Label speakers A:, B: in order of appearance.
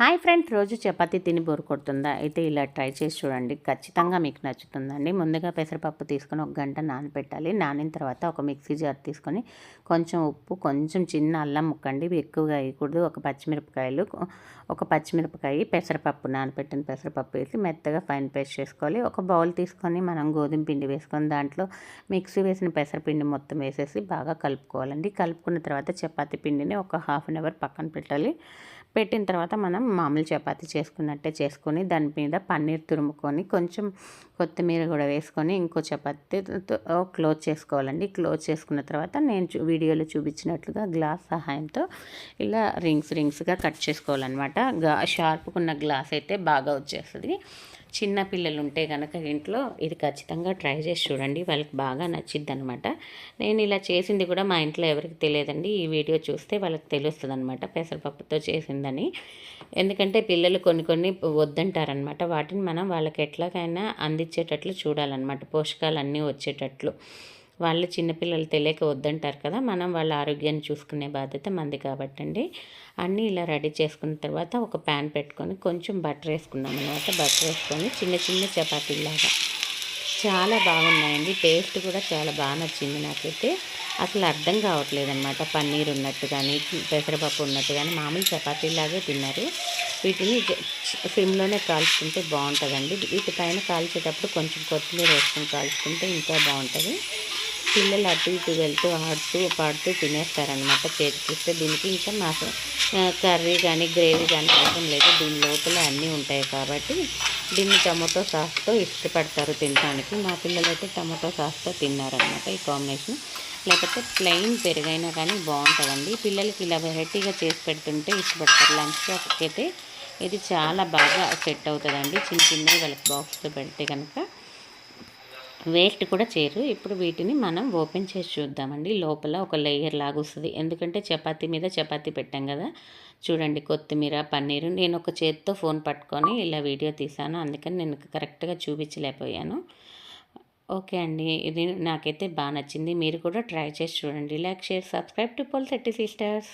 A: Hi friends రోజు చపాతీ తిని bore కొడుతుందా? అయితే ఇలా ట్రై చేసి చూడండి. ఖచ్చితంగా మీకు నచ్చుతుందండి. ముందుగా పెసరపప్పు తీసుకొని ఒక గంట నానపెట్టాలి నానిన తర్వాత ఒక మిక్సీ జార్ తీసుకొని కొంచెం ఉప్పు కొంచెం చిన్న అల్లం ముక్కండి. ఎక్కువగా వేయకూడదు. ఒక పచ్చిమిరపకాయలు ఒక పచ్చిమిరపకాయ పెసరపప్పు నానబెట్టిన పెసరపప్పు వేసి మెత్తగా ఫైన్ పేస్ట్ చేసుకోవాలి. ఒక బౌల్ తీసుకొని మనం గోధుమ పిండి వేసుకొని దాంట్లో మిక్సీ వేసిన పెసరపిండి మొత్తం వేసేసి బాగా కలుపుకోవాలండి. కలుపుకున్న తర్వాత చపాతీ పిండిని ఒక హాఫ్ అన్ అవర్ పక్కన పెట్టాలి. పెట్టిన తర్వాత మనం మామూలు చపాతి చేసుకున్నట్టే చేసుకొని దాని మీద పన్నీర్ తురుముకొని కొంచెం కొత్తిమీర కూడా వేసుకొని ఇంకో చపాతీతో క్లోజ్ చేసుకోవాలండి. క్లోజ్ చేసుకున్న తర్వాత నేను వీడియోలో చూపించినట్లుగా గ్లాస్ సహాయంతో ఇలా రింగ్స్ రింగ్స్గా కట్ చేసుకోవాలన్నమాట. షార్ప్కున్న గ్లాస్ అయితే బాగా వచ్చేస్తుంది. చిన్న పిల్లలు ఉంటే కనుక ఇంట్లో ఇది ఖచ్చితంగా ట్రై చేసి చూడండి. వాళ్ళకి బాగా నచ్చిద్ది అనమాట నేను ఇలా చేసింది కూడా మా ఇంట్లో ఎవరికి తెలియదండి. ఈ వీడియో చూస్తే వాళ్ళకి తెలుస్తుంది అనమాట పెసరపప్పుతో చేసిందని. ఎందుకంటే పిల్లలు కొన్ని కొన్ని వద్దంటారనమాట. వాటిని మనం వాళ్ళకి ఎట్లాగైనా అందించేటట్లు చూడాలన్నమాట పోషకాలు అన్నీ వచ్చేటట్లు. వాళ్ళు చిన్నపిల్లలు తెలియక వద్దంటారు కదా మనం వాళ్ళ ఆరోగ్యాన్ని చూసుకునే బాధ్యత మంది కాబట్టి అండి అన్నీ ఇలా రెడీ చేసుకున్న తర్వాత ఒక ప్యాన్ పెట్టుకొని కొంచెం బటర్ వేసుకున్నాం అనమాట బటర్ వేసుకొని చిన్న చిన్న చపాతీలాగా చాలా బాగున్నాయండి. టేస్ట్ కూడా చాలా బాగా నచ్చింది నాకైతే. అసలు అర్థం కావట్లేదు అనమాట పన్నీర్ ఉన్నట్టు కానీ పెసరపప్పు ఉన్నట్టు కానీ మామూలు చపాతీలాగే తిన్నారు. వీటిని సిమ్లోనే కాల్చుకుంటే బాగుంటుందండి. వీటిపైన కాల్చేటప్పుడు కొంచెం కొత్తిమీర వేసుకొని కాల్చుకుంటే ఇంకా బాగుంటుంది. పిల్లలు అటు ఇటు వెళ్తూ ఆడుతూ పాడుతూ తినేస్తారనమాట చేతికిస్తే దీనికి ఇంకా మాకు కర్రీ కానీ గ్రేవీ కానీ అవసరం లేదు. దీని లోపల అన్నీ ఉంటాయి కాబట్టి దీన్ని టమాటో సాస్తో ఇష్టపడతారు తినడానికి మా పిల్లలు అయితే టమాటో సాస్తో తిన్నారనమాట ఈ కాంబినేషన్. లేకపోతే ప్లెయిన్ పెరుగైనా కానీ బాగుంటుందండి. పిల్లలకి ఇలా వెరైటీగా చేసి పెడుతుంటే ఇష్టపడతారు. లంచ్ బాక్స్కి అయితే ఇది చాలా బాగా సెట్ అవుతుందండి. చిన్న చిన్నవి వాళ్ళకి బాక్స్లో పెడితే కనుక వేస్ట్ కూడా చేయరు. ఇప్పుడు వీటిని మనం ఓపెన్ చేసి చూద్దామండి. లోపల ఒక లేయర్ లాగా వస్తుంది. ఎందుకంటే చపాతీ మీద చపాతీ పెట్టాం కదా. చూడండి కొత్తిమీర పన్నీరు. నేను ఒక చేతితో ఫోన్ పట్టుకొని ఇలా వీడియో తీసాను అందుకని నేను కరెక్ట్గా చూపించలేకపోయాను. ఓకే అండి. ఇది నాకైతే బాగా నచ్చింది. మీరు కూడా ట్రై చేసి చూడండి. లైక్ షేర్ సబ్స్క్రైబ్ టు పోల్ థర్టీ సిస్టర్స్.